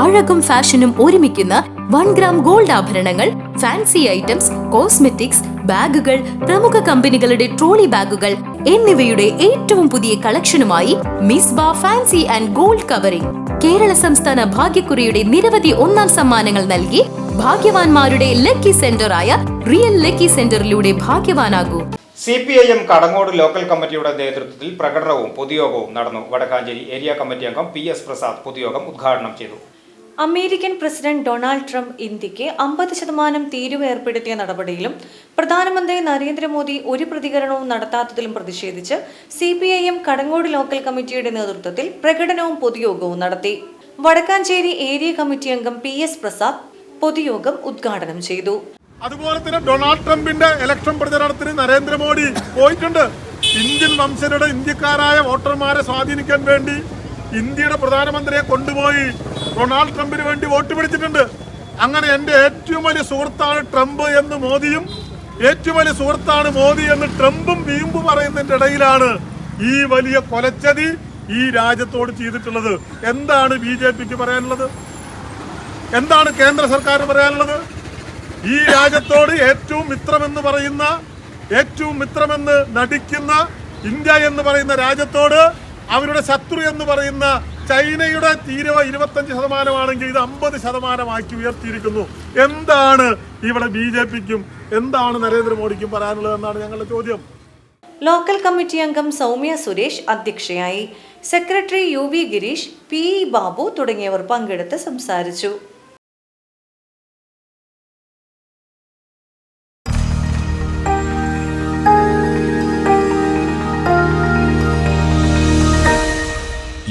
അഴകും ഫാഷനും ഒരുമിക്കുന്ന one gram gold ആഭരണങ്ങൾ ഫാൻസി ഐറ്റംസ് കോസ്മെറ്റിക്സ് ബാഗുകൾ പ്രമുഖ കമ്പനികളുടെ ട്രോളി ബാഗുകൾ എന്നിവയുടെ ഏറ്റവും പുതിയ കളക്ഷനുമായി മിസ് ബാ fancy and gold covering. Kerala സംസ്ഥാന ഭാഗ്യക്കുറിയുടെ നിരവധി ഒന്നാം സമ്മാനങ്ങൾ നൽകി ഭാഗ്യവാന്മാരുടെ ലക്കി സെന്ററായ റിയൽ ലക്കി സെന്ററിലൂടെ ഭാഗ്യവാനാകൂ. C P I M Kadangode local കമ്മിറ്റിയുടെ നേതൃത്വത്തിൽ പ്രകടനവും പൊതുയോഗവും നടന്നു. വടക്കാഞ്ചേരി ഏരിയ കമ്മിറ്റി അംഗം പി എസ് പ്രസാദ് പൊതുയോഗം ഉദ്ഘാടനം ചെയ്തു. അമേരിക്കൻ പ്രസിഡന്റ് ഡൊണാൾഡ് ട്രംപ് ഇന്ത്യയ്ക്ക് അമ്പത് ശതമാനം തീരുവ ഏർപ്പെടുത്തിയ നടപടിയിലും പ്രധാനമന്ത്രി നരേന്ദ്രമോദി ഒരു പ്രതികരണവും നടത്താത്തതിലും പ്രതിഷേധിച്ച് C P I M Kadangode local കമ്മിറ്റിയുടെ നേതൃത്വത്തിൽ പ്രകടനവും പൊതുയോഗവും നടത്തി. വടക്കാഞ്ചേരി ഏരിയ കമ്മിറ്റി അംഗം പി എസ് പ്രസാദ് പൊതുയോഗം ഉദ്ഘാടനം ചെയ്തു. അതുപോലെ തന്നെ ഡൊണാൾഡ് ട്രംപിന്റെ ഇലക്ഷൻ പ്രചരണത്തിന് നരേന്ദ്രമോദി പോയിട്ടുണ്ട്. ഇന്ത്യൻ വംശജരുടെ ഇന്ത്യക്കാരായ വോട്ടർമാരെ സ്വാധീനിക്കാൻ വേണ്ടി ഇന്ത്യയുടെ പ്രധാനമന്ത്രിയെ കൊണ്ടുപോയി. ഡൊണാൾഡ് ട്രംപിന് വേണ്ടി വോട്ട് പിടിച്ചിട്ടുണ്ട്. അങ്ങനെ എന്റെ ഏറ്റവും വലിയ സുഹൃത്താണ് ട്രംപ് എന്ന് മോദിയും ഏറ്റവും വലിയ സുഹൃത്താണ് മോദി എന്ന് ട്രംപും വീമ്പ് പറയുന്നതിന്റെ ഇടയിലാണ് ഈ വലിയ കൊലച്ചതി ഈ രാജ്യത്തോട് ചെയ്തിട്ടുള്ളത്. എന്താണ് ബി ജെ പിക്ക് പറയാനുള്ളത്? എന്താണ് കേന്ദ്ര സർക്കാർ പറയാനുള്ളത്? ഈ രാജ്യത്തോട് ഏറ്റവും മിത്രമെന്ന് പറയുന്ന ഏറ്റവും മിത്രമെന്ന് നടിക്കുന്ന ഇന്ത്യ എന്ന് പറയുന്ന രാജ്യത്തോട് അവരുടെ ശത്രു എന്ന് പറയുന്ന ചൈനയുടെ തീരുവ ഇരുപത്തഞ്ച് ശതമാനമാണെങ്കിൽ ഇത് അമ്പത് ശതമാനമാക്കി ഉയർത്തിയിരിക്കുന്നു. എന്താണ് ഇവിടെ ബി ജെ പിക്കും എന്താണ് നരേന്ദ്രമോദിക്കും പറയാനുള്ളത് എന്നാണ് ഞങ്ങളുടെ ചോദ്യം. ലോക്കൽ കമ്മിറ്റി അംഗം സൗമ്യ സുരേഷ് അധ്യക്ഷയായി. Secretary U V Gireesh P E Babu തുടങ്ങിയവർ പങ്കെടുത്ത് സംസാരിച്ചു.